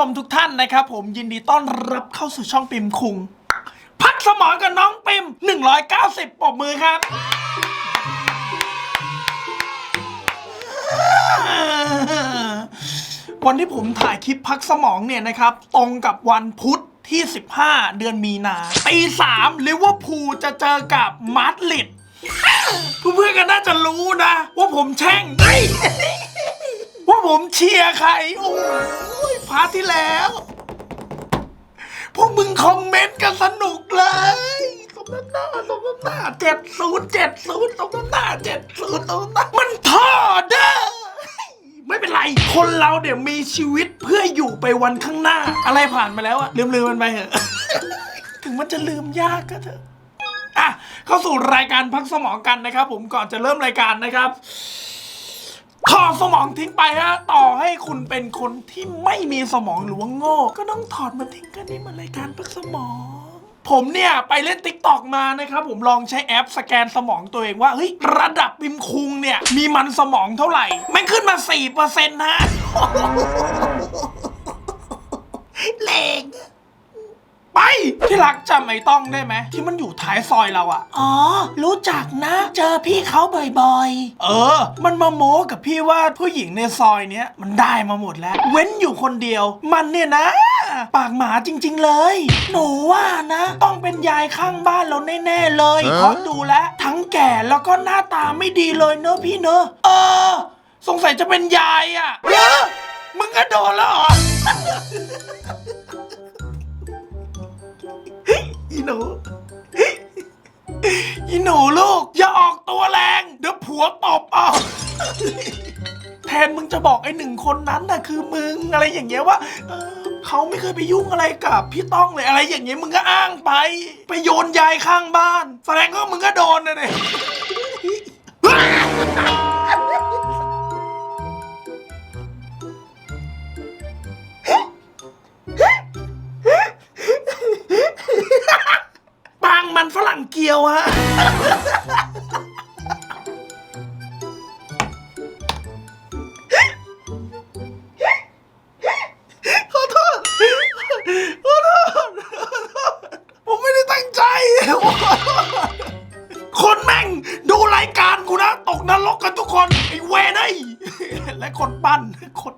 ชมทุกท่านนะครับ ผมยินดีต้อนรับเข้าสู่ช่องปิมคุง พักสมองกับน้องปิม 190ปรบมือครับ วันที่ผมถ่ายคลิปพักสมองเนี่ยนะครับ ตรงกับวันพุธที่ 15 เดือนมีนาตีสามลิเวอร์พูลจะเจอกับมาดริดเพื่อนๆก็น่าจะรู้นะ ว่าผมแช่ง ว่าผมเชียร์ใคร โอ้ยพาร์ทที่แล้ว พวกมึงคอมเมนต์กันสนุกเลย สมน้ำหน้าสมน้ำหน้าเจ็ดศูนย์เจ็ดศูนย์สมน้ำหน้าเจ็ดศูนย์สมน้ำหน้ามันทอดเด้อไม่เป็นไร คนเราเดี๋ยวมีชีวิตเพื่ออยู่ไปวันข้างหน้า อะไรผ่านมาแล้วอะลืมลืมมันไปเถอะ ถึงมันจะลืมยากก็เถอะอะเข้าสู่รายการพักสมองกันนะครับ ผมก่อนจะเริ่มรายการนะครับ ถอดสมองทิ้งไปฮะต่อให้คุณเป็นคนที่ไม่มีสมองหรือว่าโง่ ก็ต้องถอดมันทิ้งกันนี่มันรายการพักสมอง ผมเนี่ยไปเล่นติ๊กตอกมานะครับผมลองใช้แอปสแกนสมองตัวเองว่าเฮ้ยระดับบิมคุงเนี่ยมีมันสมองเท่าไหร่แม่งขึ้นมา4%นะ เลง ไป ที่รักจำไอ้ต้องได้ไหมที่มันอยู่ท้ายซอยเราอะอ๋อ รู้จักนะ เจอพี่เขาบ่อยๆ เออ มันมาโม้กับพี่ว่าผู้หญิงในซอยเนี้ยมันได้มาหมดแล้ว เว้นอยู่คนเดียว มันเนี่ยนะ ปากหมาจริงๆเลย หนูว่านะ ต้องเป็นยายข้างบ้านเราแน่ๆเลยเพราะดูแล้วทั้งแก่แล้วก็หน้าตาไม่ดีเลยเนอะพี่เนอะเออ สงสัยจะเป็นยายอะเออมึงก็โดนแล้วเหรอ นู อีหนูลูก อย่าออกตัวแรง เดี๋ยวผัวตบออก แทนมึงจะบอกไอ้หนึ่งคนนั้นน่ะคือมึงอะไรอย่างเงี้ยว่าเออเขาไม่เคยไปยุ่งอะไรกับพี่ต้องเลยอะไรอย่างเงี้ยมึงก็อ้างไป ไปโยนยายข้างบ้าน แสดงว่ามึงก็โดนนะเนี่ย ฝรั่งเกียวฮะ ขอโทษ ขอโทษ ผมไม่ได้ตั้งใจ คนแม่งดูรายการกูนะ ตกนรกกันทุกคน ไอ้เวนไอ้ยและคนปั้นคน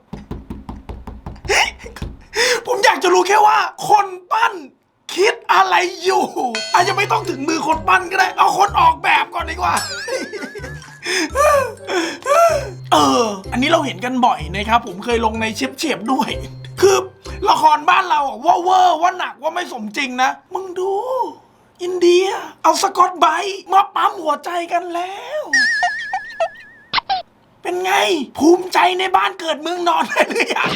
ผมอยากจะรู้แค่ว่า คนปั้น คิดอะไรอยู่อาจจะไม่ต้องถึงมือคนปั้นก็ได้ เอาคนออกแบบก่อนดีกว่า เออ อันนี้เราเห็นกันบ่อยนะครับ ผมเคยลงในเชียบเฉียบๆด้วย คือละครบ้านเราอะว่าเวอร์ว่าหนักว่าไม่สมจริงนะ มึงดู อินเดีย เอาสกอตไบรท์มาปั๊มหัวใจกันแล้ว เป็นไง ภูมิใจในบ้านเกิดเมืองนอนได้หรือยัง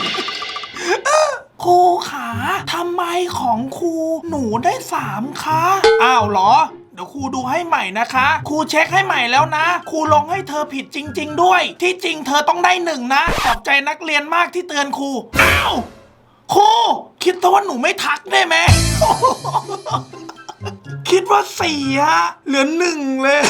ครูขาทำไมของครูหนูได้สามคะอ้าวเหรอ เดี๋ยวครูดูให้ใหม่นะคะ ครูเช็คให้ใหม่แล้วนะครูลงให้เธอผิดจริง ๆ ด้วย ที่จริงเธอต้องได้หนึ่งนะขอบใจนักเรียนมากที่เตือนครูอ้าวครูคิดซะว่าหนูไม่ทักได้ไหม คิดว่าสี่ฮะเหลือหนึ่งเลย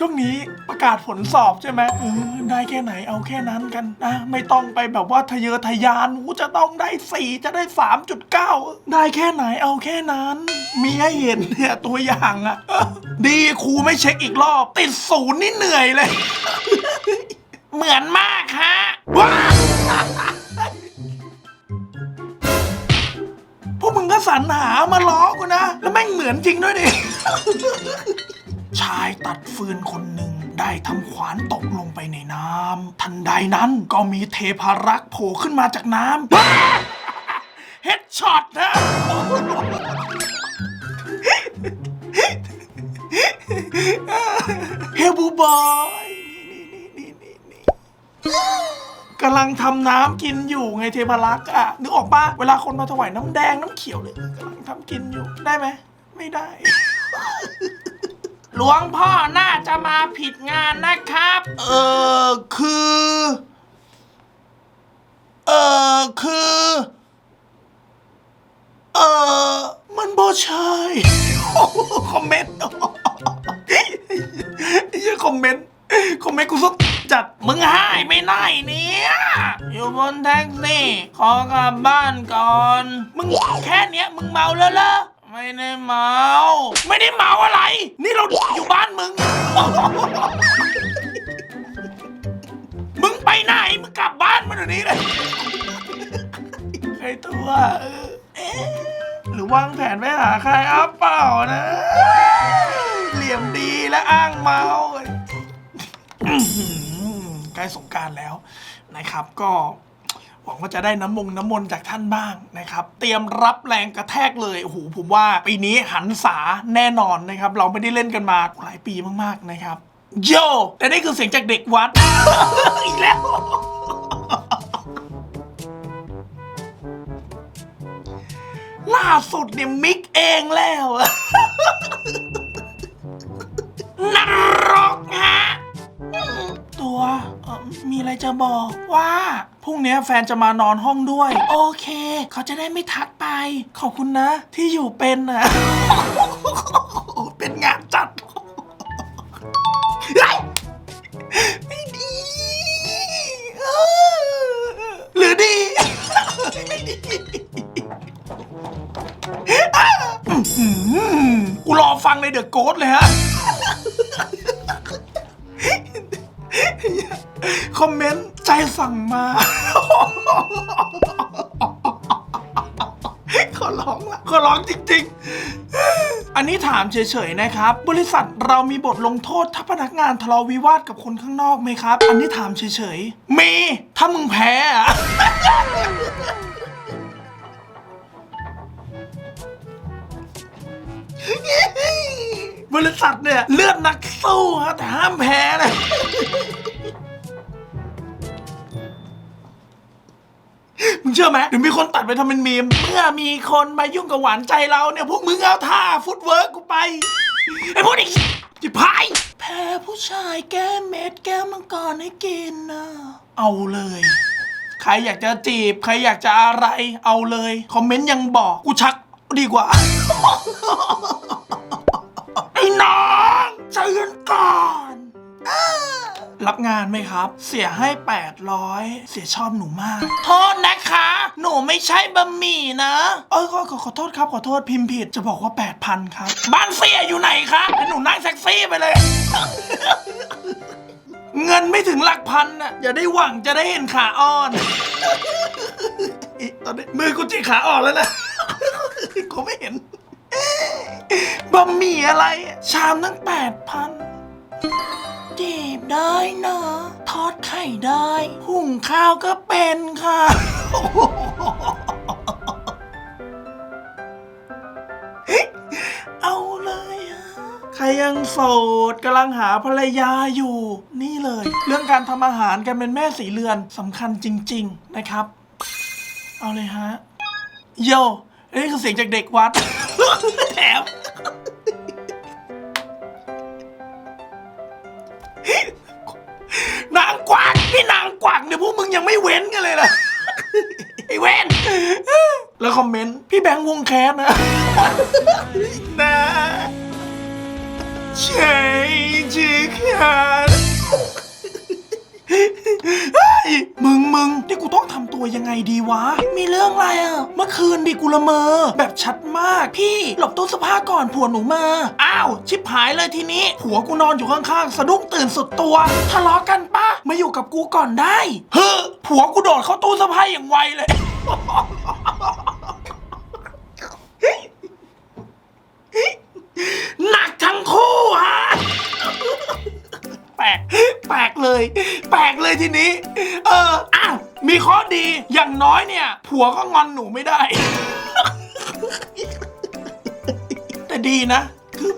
ช่วงนี้ประกาศผลสอบใช่ไหมเออได้แค่ไหนเอาแค่นั้นกันนะไม่ต้องไปแบบว่าทะเยอทะยานหูจะต้องได้สี่จะได้สามจุดเก้าได้แค่ไหนเอาแค่นั้น มีให้เห็นเนี่ยตัวอย่างอะดีครูไม่เช็คอีกรอบ ติดศูนย์นี่เหนื่อยเลย เหมือนมากฮะว้าพวกมึงก็สรรหามาล้อกูนะ แล้วแม่งเหมือนจริงด้วยดิ ชายตัดฟืนคนหนึ่งได้ทำขวานตกลงไปในน้ำทันใดนั้นก็มีเทพารักษ์โผล่ขึ้นมาจากน้ำเฮดช็อตนะ เฮลบูบอยกำลังทำน้ำกินอยู่ไงเทพารักษ์อะ นึกออกปะเวลาคนมาถวายน้ำแดงน้ำเขียวเลยกำลังทำกินอยู่ได้ไหม ไม่ได้ หลวงพ่อน่าจะมาผิดงานนะครับ เออคือ เออคือ เออมันบ่ใช่คอมเมนต์ไอ้เหี้ยคอมเมนต์ คอมเมนต์กูสักจัดมึงให้ไม่ได้เนี่ยอยู่บนแท็กซี่ ขอกลับบ้านก่อน มึงแค่เนี้ยมึงเมาแล้วเหรอ ไม่ได้เมา ไม่ได้เมาอะไร นี่เราอยู่บ้านมึง มึงไปไหน มึงกลับบ้านมาเดี๋ยวนี้เลยใครตัวเออเอ๊ะหรือวางแผนไปหาใครอัพเปล่านะ เหลี่ยมดีและอ้างเมาอื้อหือใกล้สงกรารแล้วนะครับก็ หวังว่าจะได้น้ำมงน้ำมนต์จากท่านบ้างนะครับ เตรียมรับแรงกระแทกเลยโอ้โหผมว่าปีนี้หันษาแน่นอนนะครับ เราไม่ได้เล่นกันมาหลายปีมากๆนะครับโยแต่นี่คือเสียงจากเด็กวัด อีกแล้วล่าสุดเนี่ยมิกเองแล้วนรกฮะตัวมีอะไรจะบอกว่า รุ่งนี้แฟนจะมานอนห้องด้วย โอเค เขาจะได้ไม่ทักไป ขอบคุณนะ ที่อยู่เป็นนะ เป็นงานจัดไม่ดีเออหรือดีไม่ดีอื้อหือกูรอฟังในเดอะโกดเลยฮะ ร้องจริง ๆ อันนี้ถามเฉยๆนะครับ บริษัทเรามีบทลงโทษถ้าพนักงานทะเลาะวิวาทกับคนข้างนอกไหมครับ อันนี้ถามเฉยๆ มี ถ้ามึงแพ้อะบริษัทเนี่ย เลือดนักสู้ฮะแต่ห้ามแพ้เล มึงเชื่อไหมเดี๋ยวมีคนตัดไปทำเป็นมีม เมื่อมีคนมายุ่งกับหวานใจเราเนี่ย พวกมึงเอาท่าฟุตเวิร์กกูไป ไอ้พวกนี้จิพาย แพ้ผู้ชายแก้เม็ดแก้วมังกรให้กินนะ เอาเลย ใครอยากจะจีบ ใครอยากจะอะไร เอาเลย คอมเมนต์ยังบอก กูชักดีกว่า ไอ้น้องใจเย็นก่อนอ้า รับงานไหมครับ เสียให้ 800 เสียชอบหนูมาก โทษนะคะ หนูไม่ใช่บะหมี่นะเออขอขอขอโทษครับขอโทษพิมพ์ผิดจะบอกว่า 8,000 ครับ บ้านเสียอยู่ไหนคะให้หนูนั่งแท็กซี่ไปเลย เงินไม่ถึงหลักพันน่ะอย่าได้หวังจะได้เห็นขาอ่อนตอนนี้มือกูจิขาอ่อนแล้วนะกูไม่เห็นบะหมี่อะไร ชามตั้งแปดพัน ได้นะ ทอดไข่ได้ หุงข้าวก็เป็นค่ะ เอาเลยอะใครยังโสดกำลังหาภรรยาอยู่ นี่เลย เรื่องการทำอาหารกันเป็นแม่สีเรือนสำคัญจริง ๆนะครับ เอาเลยฮะ โยนี่คือเสียงจากเด็กวัดแถม พี่นางกวักเนี่ยพวกมึงยังไม่เว้นกันเลยล่ะไอ้เว้น แล้วคอมเมนต์ พี่แบงค์วงแคสนะนะใช่จีคันเฮ้ยมึงมึงที่กูต้อง ตัวยังไงดีวะ มีเรื่องอะไรอะ เมื่อคืนดิกูละเมอ แบบชัดมาก พี่หลบตู้เสื้อผ้าก่อนผัวหนูมา อ้าว ชิบหายเลยทีนี้ ผัวกูนอนอยู่ข้างๆ สะดุ้งตื่นสุดตัว ทะเลาะกันปะมาอยู่กับกูก่อนได้ เฮ้อผัวกูโดดเข้าตู้เสื้อผ้าอย่างไวเลย หนักทั้งคู่ฮะ แปลก แปลกเลย แปลกเลยทีนี้ เออ อ้าว มีข้อดีอย่างน้อยเนี่ย ผัวก็งอนหนูไม่ได้ แต่ดีนะ คือ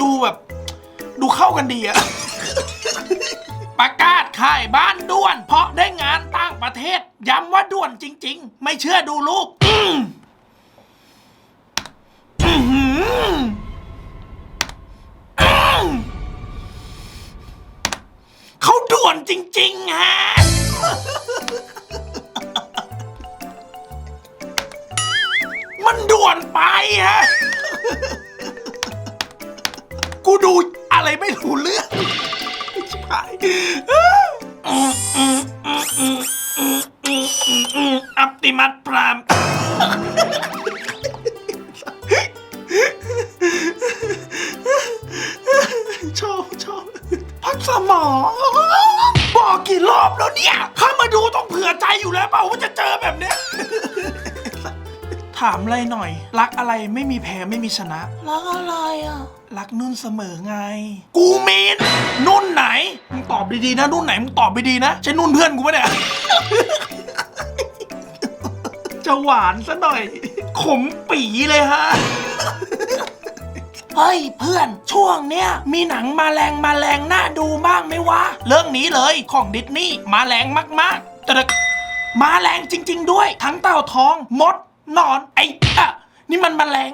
ดูแบบ ดูเข้ากันดีอะประกาศขายบ้านด่วน เพราะได้งานต่างประเทศ ย้ำว่าด่วนจริง ๆ ไม่เชื่อดูลูกอืเขาด่วนจริง ๆ ฮะ ถามอะไรหน่อย รักอะไรไม่มีแพ้ไม่มีชนะ รักอะไรอะ รักนุ่นเสมอไง กูมีนนุ่นไหน มึงตอบดีๆนะ นุ่นไหน มึงตอบไปดีๆนะ ใช่นุ่นเพื่อนกูปะเนี่ย จะหวานซะหน่อย ขมปีเลยฮะ เฮ้ยเพื่อนช่วงเนี้ยมีหนังมาแรงมาแรงน่าดูบ้างไหมวะ เรื่องนี้เลยของดิสนีย์มาแรงมากๆแต่ละมาแรงจริง ๆ ด้วย ทั้งเต่าทองมดห นอนไอ้อะนี่มันมาแรง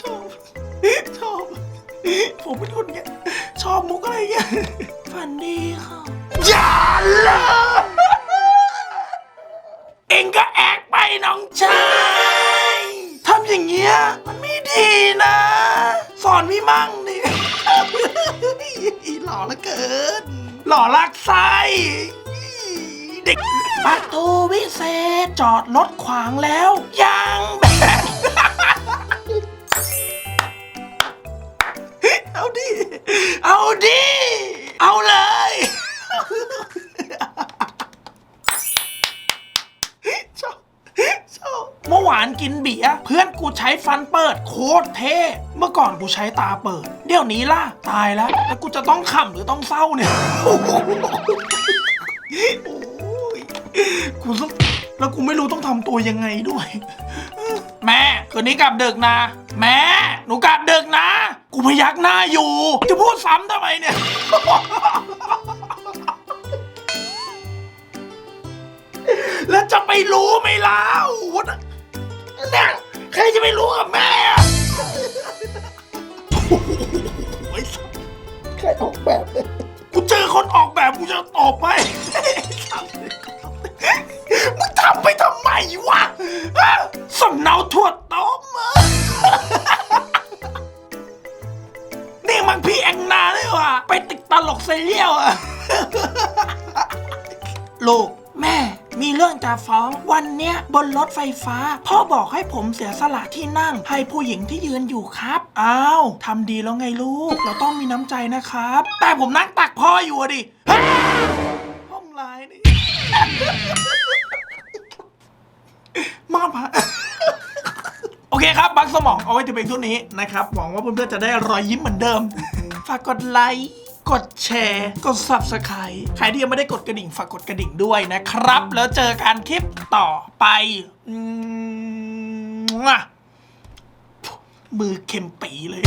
ชอบ ชอบ ผมเป็นคนเงี้ย ชอบมุกอะไรเงี้ย ฝันดีค่ะ อย่าเลย เองก็แอกไปน้องชาย ทำอย่างเงี้ย มันไม่ดีนะ สอนพี่มั่งดิ หล่อเหลือเกิน หล่อลักไส้ เด็กประตูวิเศษจอดรถขวางแล้วยังแบบเอาดิ เอาดิ เอาเลย ชอบชอบเมื่อวานกินเบียร์เพื่อนกูใช้ฟันเปิดโคตรเท่ เมื่อก่อนกูใช้ตาเปิด เดี๋ยวนี้ล่ะ ตายแล้ว แล้วกูจะต้องขำหรือต้องเศร้าเนี่ย โอ้ย กูต้องแล้วกูไม่รู้ต้องทำตัวยังไงด้วย แม่คืนนี้กลับดึกนะ แม่หนูกลับดึกนะ กูพยักหน้าอยู่ จะพูดซ้ำทำไมเนี่ย แล้วจะไปรู้ไหมล่ะเนี่ยใครจะไปรู้กับแม่อะโอ้ยสัสใครออกแบบเนี่ยกูเจอคนออกแบบกูจะตอบไป มึงทำไปทำไมวะฮะสำเนาถั่วต้มอะนี่มันพี่แองนาเลยว่ะไปติดตลกเซเรียลอะลูกแม่มีเรื่องจะฟ้องวันเนี้ยบนรถไฟฟ้า พ่อบอกให้ผมเสียสละที่นั่ง ให้ผู้หญิงที่ยืนอยู่ครับ อ้าวทำดีแล้วไงลูก เราต้องมีน้ำใจนะครับ แต่ผมนั่งตักพ่ออยู่อะดิ มากพะโอเคครับ บักสมองเอาไว้ถึงเป็นทุกนี้นะครับ หวังว่าเพื่อนๆจะได้รอยยิ้มเหมือนเดิม ฝากกดไลค์ กดแชร์ กด subscribe ใครที่ยังไม่ได้กดกระดิ่ง ฝากกดกระดิ่งด้วยนะครับ แล้วเจอกันคลิปต่อไปมือเข็มปีเลย